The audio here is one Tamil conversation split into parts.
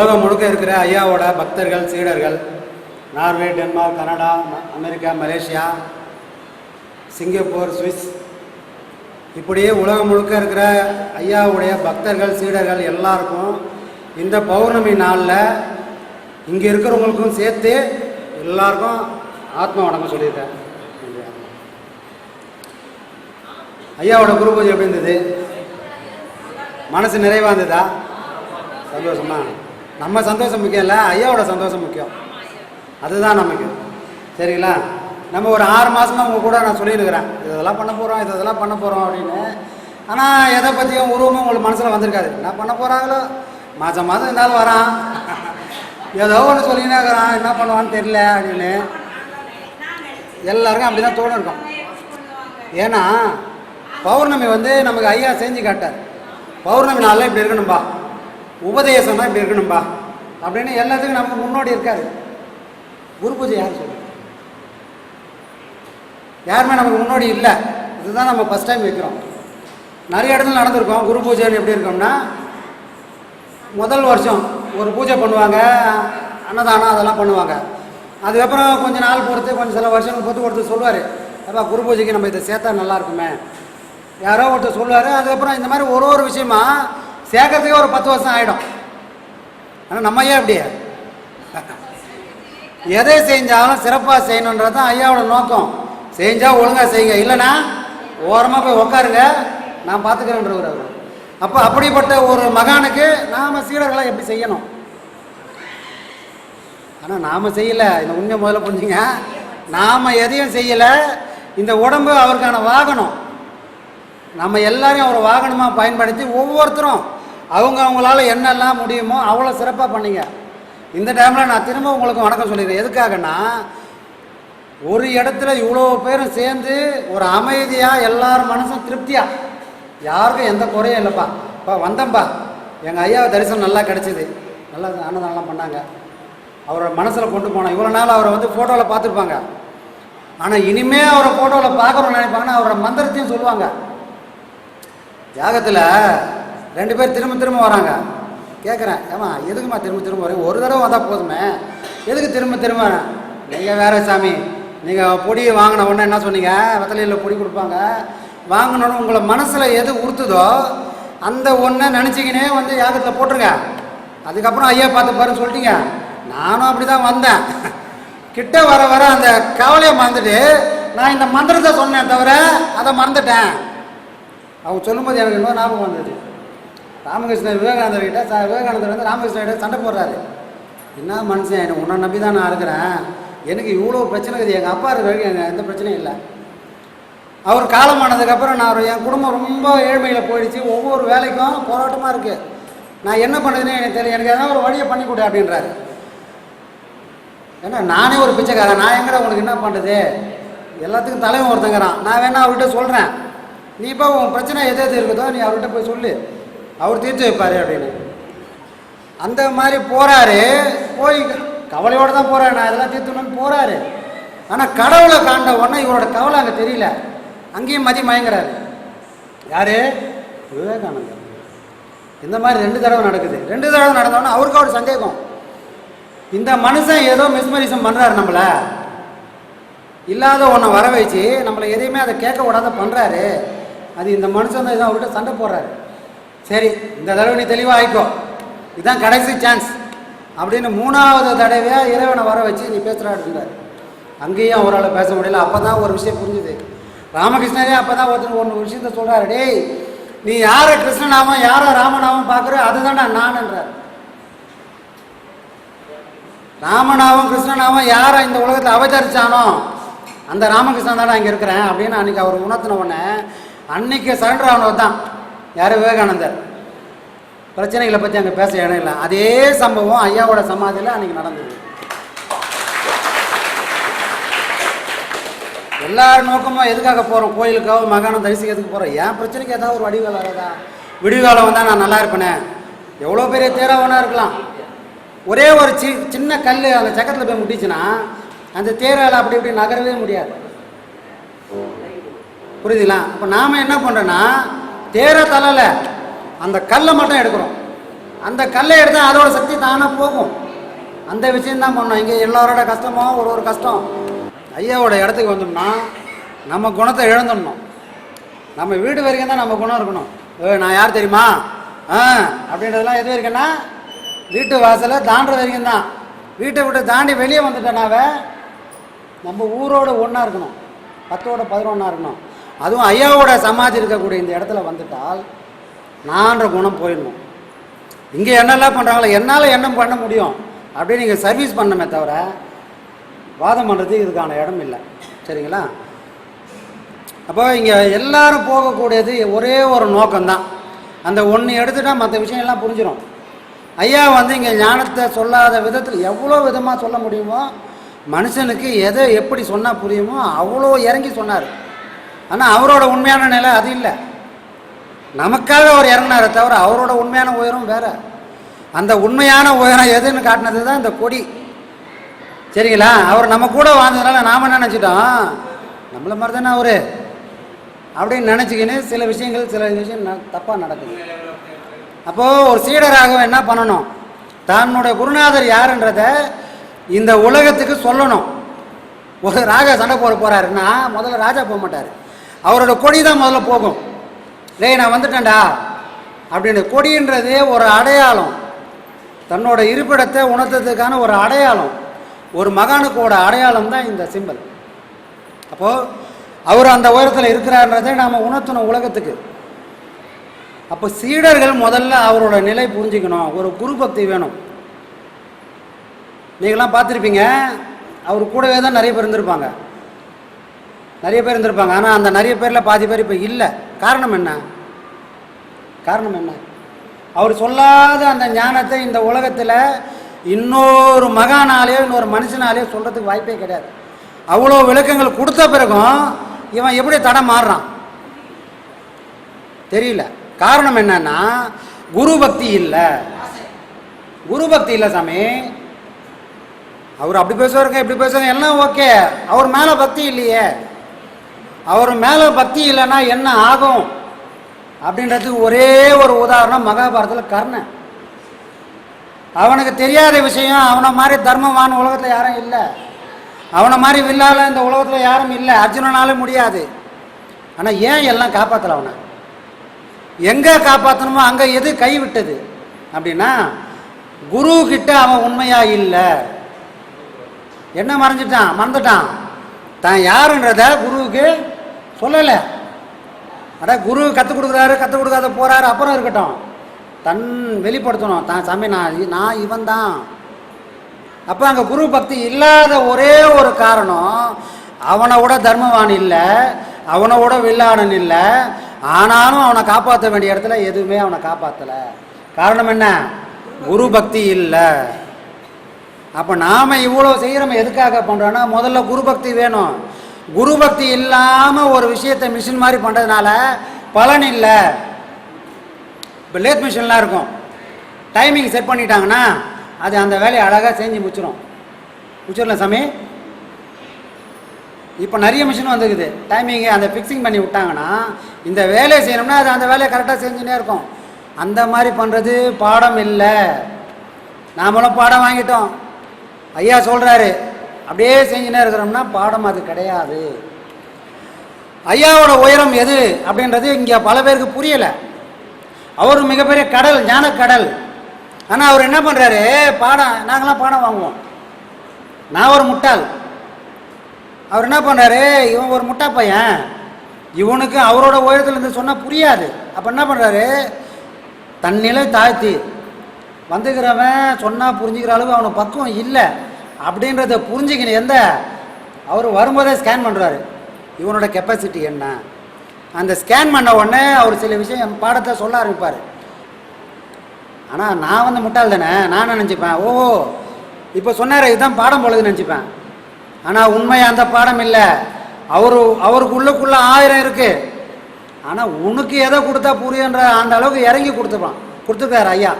உலகம் முழுக்க இருக்கிற ஐயாவோட பக்தர்கள் சீடர்கள் நார்வே டென்மார்க் கனடா ம- அமெரிக்கா மலேசியா சிங்கப்பூர் சுவிஸ் இப்படியே உலகம் முழுக்க இருக்கிற ஐயாவுடைய பக்தர்கள் சீடர்கள் எல்லாருக்கும் இந்த பௌர்ணமி நாளில் இங்கே இருக்கிறவங்களுக்கும் சேர்த்து எல்லாருக்கும் ஆத்ம வணக்கம் சொல்லியிருக்கேன். ஐயாவோட குரு பூஜை எப்படி இருந்தது? மனசு நிறைவாக இருந்ததா? சந்தோஷமா? நம்ம சந்தோஷம் முக்கியம் இல்லை ஐயாவோட சந்தோஷம் முக்கியம். அதுதான் நமக்கு. சரிங்களா? நம்ம ஒரு ஆறு மாதமாக உங்கள் கூட நான் சொல்லியிருக்கிறேன் இதெல்லாம் பண்ண போகிறோம் இதெல்லாம் பண்ண போகிறோம் அப்படின்னு. ஆனால் எதை பற்றியும் உருவமும் உங்களுக்கு மனசில் வந்திருக்காது. என்ன பண்ண போகிறாங்களோ மாதம் மாதம் இருந்தாலும் வரான். ஏதோ ஒன்று சொல்லினே இருக்கிறான். என்ன பண்ணுவான்னு தெரியல அப்படின்னு. எல்லாருக்கும் அப்படி தான் தோணும் இருக்கும். ஏன்னா பௌர்ணமி வந்து நமக்கு ஐயா செஞ்சு காட்டார். பௌர்ணமி நாளில் இப்படி இருக்கணும்பா. உபதேசம்னா இப்படி இருக்கணும்பா. அப்படின்னு எல்லாத்துக்கும் நமக்கு முன்னோடி இருக்காரு. குரு பூஜை யார் சொல்லுங்க யாருமே நமக்கு முன்னோடி இல்லை. இதுதான் நம்ம ஃபஸ்ட் டைம் வைக்கிறோம். நிறைய இடத்துல நடந்திருக்கோம். குரு பூஜைன்னு எப்படி இருக்கோம்னா முதல் வருஷம் ஒரு பூஜை பண்ணுவாங்க அன்னதானம் அதெல்லாம் பண்ணுவாங்க. அதுக்கப்புறம் கொஞ்சம் நாள் பொறுத்து கொஞ்சம் சில வருஷங்கள் பொறுத்து ஒருத்தர் சொல்லுவார் அப்பா குரு பூஜைக்கு நம்ம இதை சேர்த்தா நல்லா இருக்குமே. யாரோ ஒருத்தர் சொல்லுவார். அதுக்கப்புறம் இந்த மாதிரி ஒரு ஒரு விஷயமா சேர்க்கறதுக்கே ஒரு பத்து வருஷம் ஆகிடும் ஆனால் நம்ம ஏன் அப்படியே? எதை செஞ்சாலும் சிறப்பாக செய்யணுன்றது தான் ஐயாவோட நோக்கம். செஞ்சால் ஒழுங்காக செய்யுங்க. இல்லைன்னா ஓரமாக போய் உக்காருங்க. நான் பார்த்துக்கிறேன்றவர் அவர். அப்போ அப்படிப்பட்ட ஒரு மகானுக்கு நாம் சீடர்களை எப்படி செய்யணும்? ஆனால் நாம் செய்யலை. இந்த உண்மை முதல்ல புரிஞ்சுங்க. நாம் எதையும் செய்யலை. இந்த உடம்பு அவருக்கான வாகனம். நம்ம எல்லாரையும் அவர் வாகனமாக பயன்படுத்தி ஒவ்வொருத்தரும் அவங்க அவங்களால என்னெல்லாம் முடியுமோ அவ்வளோ சிறப்பாக பண்ணிங்க. இந்த டைமில் நான் திரும்ப உங்களுக்கு வணக்கம் சொல்லிடுறேன். எதுக்காகன்னா ஒரு இடத்துல இவ்வளோ பேரும் சேர்ந்து ஒரு அமைதியாக எல்லார் மனசும் திருப்தியாக யாருக்கும் எந்த குறையும் இல்லைப்பா. இப்போ வந்தேன்ப்பா எங்கள் ஐயாவை தரிசனம் நல்லா கிடச்சிது. நல்லா அன்னதானம்லாம் பண்ணாங்க. அவரோட மனசில் கொண்டு போனோம் இவ்வளோ நாள் அவரை வந்து ஃபோட்டோவில் பார்த்துருப்பாங்க. ஆனால் இனிமே அவரை ஃபோட்டோவில் பார்க்கணும்னு நினைப்பாங்கன்னா அவரோட மந்திரத்தையும் சொல்லுவாங்க. தியாகத்தில் ரெண்டு பேர் திரும்ப திரும்ப வராங்க. கேட்குறேன் ஏமா எதுக்குமா திரும்ப திரும்ப வரீங்க ஒரு தடவை வந்தால் போதுமே. எதுக்கு திரும்ப திரும்ப நீங்கள் வேற சாமி. நீங்கள் பொடி வாங்கின உடனே என்ன சொன்னீங்க? வெத்தலையில் பொடி கொடுப்பாங்க. வாங்கினோன்னு உங்களை மனசில் எது உறுத்துதோ அந்த ஒன்றை நினச்சிக்கினே வந்து யாகத்தில் போட்டுருங்க. அதுக்கப்புறம் ஐயா பார்த்து பாருன்னு சொல்லிட்டீங்க. நானும் அப்படி தான் வந்தேன். கிட்ட வர வர அந்த கவலையை மறந்துட்டு நான் இந்த மந்திரத்தை சொன்னேன் தவிர அதை மறந்துட்டேன். அவங்க சொல்லும்போது எனக்கு இன்னும் ஞாபகம் வந்தது. ராமகிருஷ்ணன் விவேகானந்தர் கிட்ட ச விவேகானந்தர் வந்து ராமகிருஷ்ணன் கிட்ட சண்டை போடுறாரு. என்ன மனுஷன் எனக்கு உன்னை நம்பி தான் நான் இருக்கிறேன். எனக்கு இவ்வளோ பிரச்சனை இருக்குது. எங்கள் அப்பா இருக்கிற வரைக்கும் எனக்கு எந்த பிரச்சனையும் இல்லை. அவர் காலமானதுக்கப்புறம் நான் என் குடும்பம் ரொம்ப ஏழ்மையில் போயிடுச்சு. ஒவ்வொரு வேலைக்கும் போராட்டமாக இருக்குது நான் என்ன பண்ணுறதுனே எனக்கு தெரியல. எனக்கு எதாவது ஒரு வழியை பண்ணி கொடு அப்படின்றாரு. ஏன்னா நானே ஒரு பிச்சைக்காரன். நான் எங்கடா உனக்கு என்ன பண்ணுறது எல்லாத்துக்கும் தலைவன் ஒருத்தங்கிறான். நான் வேணா அவர்கிட்ட சொல்கிறேன் நீ இப்போ உன் பிரச்சனை எது எது இருக்குதோ நீ அவர்கிட்ட போய் சொல்லு. அவர் தீர்த்து வைப்பார் அப்படின்னு. அந்த மாதிரி போகிறாரு போய் கவலையோடு தான் போகிறாரு நான் இதெல்லாம் தீர்த்துணும்னு போகிறாரு ஆனால் கடவுளை காண்ட உடனே இவரோட கவலை அங்கே தெரியல. அங்கேயும் மதி மயங்குறாரு. யார்? விவேகானந்தர். இந்த மாதிரி ரெண்டு தடவை நடக்குது. ரெண்டு தடவை நடந்தோன்னா அவருக்கு ஒரு சந்தேகம். இந்த மனுஷன் ஏதோ மிஸ்மரிசம் பண்ணுறாரு நம்மளை. இல்லாத ஒன்றை வர வச்சு நம்மளை எதையுமே அதை கேட்க விடாத பண்ணுறாரு அது இந்த மனுஷன் தான் அவர்கிட்ட சண்டை போடுறாரு. சரி இந்த தடவை நீ தெளிவாக ஆயிக்கோ இதுதான் கடைசி சான்ஸ் அப்படின்னு மூணாவது தடவையாக இறைவனை வர வச்சு நீ பேசுகிறாருன்றார் அங்கேயும் அவரால் பேச முடியல. அப்போ தான் ஒரு விஷயம் புரிஞ்சுது. ராமகிருஷ்ணரே அப்போ தான் ஒருத்தர் ஒன்று விஷயத்த சொல்கிறாரு டேய் நீ யாரை கிருஷ்ணநாமம் யாரை ராமனாவும் பார்க்குற? அதுதான்டா நான்ன்றார். ராமனாவும் கிருஷ்ணனாவும் யாரை இந்த உலகத்தில் அவதரிச்சானோ அந்த ராமகிருஷ்ணன் தான் இங்கே இருக்கிறேன் அப்படின்னு அன்றைக்கி அவர் உணர்த்தின உடனே அன்னைக்கு சரண்டர் ஆனவர் தான் யார் விவேகானந்தர்? பிரச்சனைகளை பற்றி அங்கே பேச இடம் இல்லை. அதே சம்பவம் ஐயாவோட சமாதியில் அன்றைக்கி நடந்தது. எல்லா நோக்கமும் எதுக்காக போகிறோம் கோயிலுக்காக மகானம் தரிசிக்கிறதுக்கு போகிறோம் ஏன் பிரச்சனைக்கு ஏதாவது ஒரு வடிகாலம் வரதா விடிகாலம் வந்தால் நான் நல்லா இருப்பேனே. எவ்வளோ பெரிய தேராவனாக இருக்கலாம். ஒரே ஒரு சி சின்ன கல் அந்த சக்கரத்தில் போய் முட்டிச்சுன்னா அந்த தேரால் அப்படி இப்படி நகரவே முடியாது. புரியுதுங்களா? இப்போ நாம் என்ன பண்ணுறோன்னா தேர தள்ளல அந்த கல்லை மட்டும் எடுக்கிறோம். அந்த கல்லை எடுத்தால் அதோட சக்தி தானாக போகும். அந்த விஷயந்தான் பண்ணோம். இங்கே எல்லாரோட கஷ்டமும் ஒரு ஒரு கஷ்டம். ஐயாவோட இடத்துக்கு வந்தோம்னா நம்ம குணத்தை இழந்துடணும். நம்ம வீடு வரைக்கும் தான் நம்ம குணம் இருக்கணும். ஏ நான் யார் தெரியுமா? ஆ அப்படின்றதெல்லாம் எது வரைக்கும்னா வீட்டு வாசலை தாண்டுற வரைக்கும் தான். வீட்டை விட்டு தாண்டி வெளியே வந்துட்டேனாவே நம்ம ஊரோட ஒன்றா இருக்கணும். பத்தோட பதினொன்றா இருக்கணும். அதுவும் ஐயாவோட சமாதி இருக்கக்கூடிய இந்த இடத்துல வந்துட்டால் நான்ற குணம் போயிடணும். இங்கே என்னெல்லாம் பண்ணுறாங்களோ என்னால் என்ன பண்ண முடியும்? அப்படின்னு நீங்கள் சர்வீஸ் பண்ணமே தவிர வாதம் பண்ணுறதுக்கு இதுக்கான இடம் இல்லை. சரிங்களா? அப்போ இங்கே எல்லாரும் போகக்கூடியது ஒரே ஒரு நோக்கம்தான். அந்த ஒன்று எடுத்துட்டா மற்ற விஷயம் எல்லாம் புரிஞ்சிடும் ஐயா வந்து இங்கே ஞானத்தை சொல்லாத விதத்தில் எவ்வளோ விதமாக சொல்ல முடியுமோ மனுஷனுக்கு எதை எப்படி சொன்னால் புரியுமோ அவ்வளோ இறங்கி சொன்னார். ஆனால் அவரோட உண்மையான நிலை அது இல்லை. நமக்காக அவர் இறங்கினாரே தவிர அவரோட உண்மையான உயரம் வேற. அந்த உண்மையான உயரம் எதுன்னு காட்டினது தான் இந்த கொடி. சரிங்களா? அவர் நம்ம கூட வாழ்ந்ததுனால நாம் என்ன நினச்சிட்டோம்? நம்மள மாதிரி தானே அவரு. அப்படின்னு நினச்சிக்கின்னு சில விஷயங்கள் சில விஷயம் தப்பாக நடக்குது. அப்போது ஒரு சீடராக என்ன பண்ணணும்? தன்னுடைய குருநாதர் யாருன்றத இந்த உலகத்துக்கு சொல்லணும். ஒரு ராஜா சண்டை போட போகிறாருன்னா முதல்ல ராஜா போக மாட்டார். அவரோட கொடி தான் முதல்ல போகும். டேய் நான் வந்துட்டேன்டா. அப்படின்னு கொடின்றது ஒரு அடையாளம். தன்னோட இருப்பிடத்தை உணர்த்ததுக்கான ஒரு அடையாளம். ஒரு மகானுக்கோட அடையாளம் தான் இந்த சிம்பல் அப்போது அவர் அந்த உயரத்தில் இருக்கிறார்ன்றதை நாம் உணர்த்தணும் உலகத்துக்கு. அப்போ சீடர்கள் முதல்ல அவரோட நிலை புரிஞ்சுக்கணும். ஒரு குரு பக்தி வேணும். நீங்களாம் பார்த்துருப்பீங்க. அவர் கூடவே தான் நிறைய பேர் இருந்திருப்பாங்க. நிறைய பேர் இருந்திருப்பாங்க. ஆனால் அந்த நிறைய பேரில் பாதி பேர் இப்போ இல்லை. காரணம் என்ன? காரணம் என்ன? அவர் சொல்லாத அந்த ஞானத்தை இந்த உலகத்தில் இன்னொரு மகானாலேயோ இன்னொரு மனுஷனாலேயோ சொல்கிறதுக்கு வாய்ப்பே கிடையாது. அவ்வளோ விளக்கங்கள் கொடுத்த பிறகும் இவன் எப்படி தடம் மாறுறான்? தெரியல. காரணம் என்னன்னா குரு பக்தி இல்லை. குரு பக்தி இல்லை சாமி. அவர் அப்படி பேசுவாருங்க இப்படி பேசுவாங்க எல்லாம் ஓகே. அவர் மேலே பக்தி இல்லையே. அவர் மேலே பக்தி இல்லைன்னா என்ன ஆகும்? அப்படின்றதுக்கு ஒரே ஒரு உதாரணம் மகாபாரதத்தில் கர்ணன். அவனுக்கு தெரியாத விஷயம் அவனை மாதிரி தர்மமான உலகத்தில் யாரும் இல்லை. அவனை மாதிரி வில்லால இந்த உலகத்தில் யாரும் இல்லை. அர்ஜுனனாலும் முடியாது. ஆனால் ஏன் எல்லாம் காப்பாற்றல அவனை? எங்கே காப்பாற்றணுமோ அங்கே எது கைவிட்டது அப்படின்னா குரு கிட்ட அவன் உண்மையாக இல்லை. என்ன மறைஞ்சிட்டான்? மறந்துட்டான். தான் யாருன்றத குருவுக்கு சொல்லலை. அட குரு கற்றுக் கொடுக்குறாரு கற்றுக் கொடுக்காத போகிறாரு அப்புறம் இருக்கட்டும். தன் வெளிப்படுத்தணும். தான் சாமி நான் இ- நான் இவன் தான் அப்போ அங்கே குரு பக்தி இல்லாத ஒரே ஒரு காரணம் அவனை விட தர்மவான் இல்லை அவனை விட வில்லாடன் இல்லை ஆனாலும் அவனை காப்பாற்ற வேண்டிய இடத்துல எதுவுமே அவனை காப்பாற்றலை காரணம் என்ன? குரு பக்தி இல்லை. அப்போ நாம் இவ்வளோ செய்கிறோம் எதுக்காக பண்ணுறோன்னா முதல்ல குரு பக்தி வேணும். குரு பக்தி இல்லாமல் ஒரு விஷயத்தை மிஷின் மாதிரி பண்ணுறதுனால பலன் இல்லை. இப்போ லேத் மிஷின்லாம் இருக்கும். டைமிங் செட் பண்ணிட்டாங்கன்னா அது அந்த வேலையை அழகாக செஞ்சு முடிச்சிடும் முடிச்சிடல சாமி? இப்போ நிறைய மிஷின் வந்துருக்குது டைமிங்கு அந்த ஃபிக்ஸிங் பண்ணி விட்டாங்கன்னா இந்த வேலையை செய்யணும்னா அது அந்த வேலையை கரெக்டாக செஞ்சுனே இருக்கும். அந்த மாதிரி பண்ணுறது பாடம் இல்லை. நாமளும் பாடம் வாங்கிட்டோம். ஐயா சொல்கிறாரு அப்படியே செஞ்சுனே இருக்கிறோம்னா பாடம் அது கிடையாது. ஐயாவோட உயரம் எது அப்படின்றது இங்கே பல பேருக்கு புரியலை. அவர் மிகப்பெரிய கடல் ஞான கடல் ஆனால் அவர் என்ன பண்ணுறாரு பாடம் நாங்களாம் பாடம் வாங்குவோம். நான் ஒரு முட்டாள். அவர் என்ன பண்ணுறாரு இவன் ஒரு முட்டா பையன். இவனுக்கு அவரோட உயரத்துலேருந்து சொன்னால் புரியாது. அப்போ என்ன பண்ணுறாரு தன்னிலை தாழ்த்தி வந்துக்கிறவன் சொன்னால் புரிஞ்சுக்கிற அளவு அவனுக்கு பக்குவம் இல்லை. அப்படின்றத புரிஞ்சுக்கணும் எந்த? அவர் வரும்போதே ஸ்கேன் பண்ணுறாரு இவனோட கெப்பாசிட்டி என்ன? அந்த ஸ்கேன் பண்ண உடனே அவர் சில விஷயம் என் பாடத்தை சொல்ல ஆரம்பிப்பார். ஆனால் நான் வந்து முட்டாள் தானே? நான் நினச்சிப்பேன்? ஓஹோ இப்போ சொன்னார் இதுதான் பாடம் போலதுன்னு நினச்சிப்பேன். ஆனால் உண்மை அந்த பாடம் இல்லை. அவரு அவருக்குள்ளக்குள்ளே ஆயிரம் இருக்குது ஆனால் உனக்கு எதை கொடுத்தா புரியுன்ற அந்த அளவுக்கு இறங்கி கொடுத்துப்பான். கொடுத்துருக்காரு ஐயா.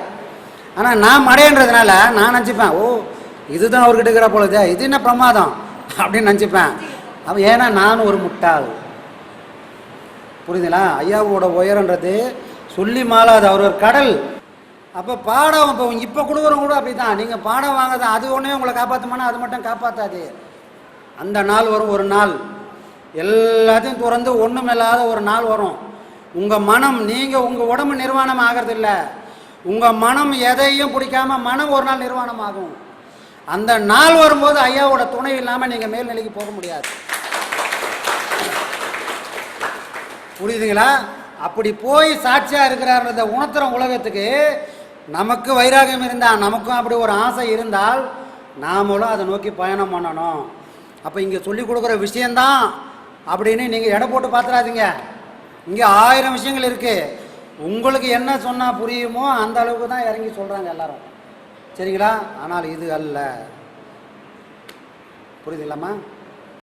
ஆனால் நான் மடையன்றதுனால நான் நினச்சிப்பேன் ஓ இதுதான் அவர்கிட்ட இருக்கிற பொழுது இது என்ன பிரமாதம்? அப்படின்னு நினச்சிப்பேன். அவன் ஏன்னா நான் ஒரு முட்டாள். புரியுதுங்களா? ஐயாவோட உயரன்றது சொல்லி மாலாது அவர் ஒரு கடல். அப்போ பாடம் இப்போ இப்போ கொடுக்குறவங்க கூட அப்படி தான் நீங்கள் பாடம் வாங்காத அது ஒன்றே உங்களை காப்பாற்றுமானா அது மட்டும் காப்பாற்றாது அந்த நாள் வரும் ஒரு நாள். எல்லாத்தையும் துறந்து ஒன்றுமில்லாத ஒரு நாள் வரும். உங்கள் மனம் நீங்கள் உங்கள் உடம்பு நிர்வாணம் ஆகிறது இல்லை உங்கள் மனம் எதையும் பிடிக்காம மனம் ஒரு நாள் நிர்வாணம் ஆகும் அந்த நாள் வரும்போது ஐயாவோட துணை இல்லாமல் நீங்கள் மேல்நிலைக்கு போக முடியாது. புரியுதுங்களா? அப்படி போய் சாட்சியாக இருக்கிறார்ன்றத உணர்த்துற உலகத்துக்கு நமக்கு வைராகியம் இருந்தால் நமக்கும் அப்படி ஒரு ஆசை இருந்தால் நாமளும் அதை நோக்கி பயணம் பண்ணணும். அப்போ இங்கே சொல்லி கொடுக்குற விஷயந்தான் அப்படின்னு நீங்கள் எடை போட்டு பார்த்துறாதீங்க. இங்கே ஆயிரம் விஷயங்கள் இருக்குது உங்களுக்கு என்ன சொன்னால் புரியுமோ அந்த அளவுக்கு தான் இறங்கி சொல்கிறாங்க எல்லாரும். சரிங்களா? ஆனால் இது அல்ல. புரியுதுங்களாம்மா?